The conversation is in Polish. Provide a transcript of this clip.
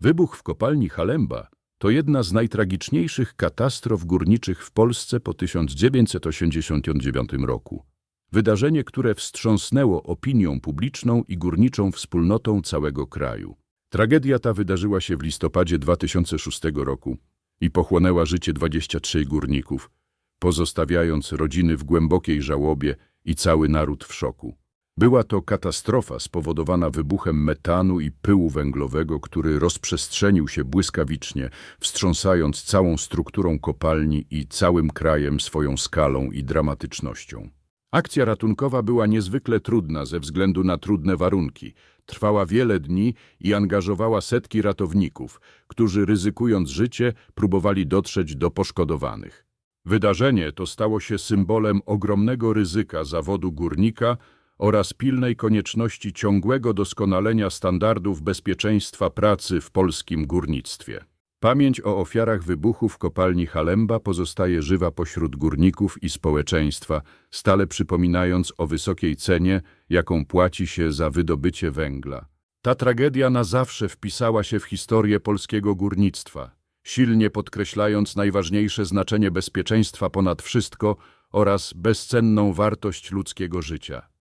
Wybuch w kopalni Halemba to jedna z najtragiczniejszych katastrof górniczych w Polsce po 1989 roku. Wydarzenie, które wstrząsnęło opinią publiczną i górniczą wspólnotą całego kraju. Tragedia ta wydarzyła się w listopadzie 2006 roku i pochłonęła życie 23 górników, pozostawiając rodziny w głębokiej żałobie i cały naród w szoku. Była to katastrofa spowodowana wybuchem metanu i pyłu węglowego, który rozprzestrzenił się błyskawicznie, wstrząsając całą strukturą kopalni i całym krajem swoją skalą i dramatycznością. Akcja ratunkowa była niezwykle trudna ze względu na trudne warunki. Trwała wiele dni i angażowała setki ratowników, którzy ryzykując życie próbowali dotrzeć do poszkodowanych. Wydarzenie to stało się symbolem ogromnego ryzyka zawodu górnika oraz pilnej konieczności ciągłego doskonalenia standardów bezpieczeństwa pracy w polskim górnictwie. Pamięć o ofiarach wybuchu w kopalni Halemba pozostaje żywa pośród górników i społeczeństwa, stale przypominając o wysokiej cenie, jaką płaci się za wydobycie węgla. Ta tragedia na zawsze wpisała się w historię polskiego górnictwa, silnie podkreślając najważniejsze znaczenie bezpieczeństwa ponad wszystko oraz bezcenną wartość ludzkiego życia.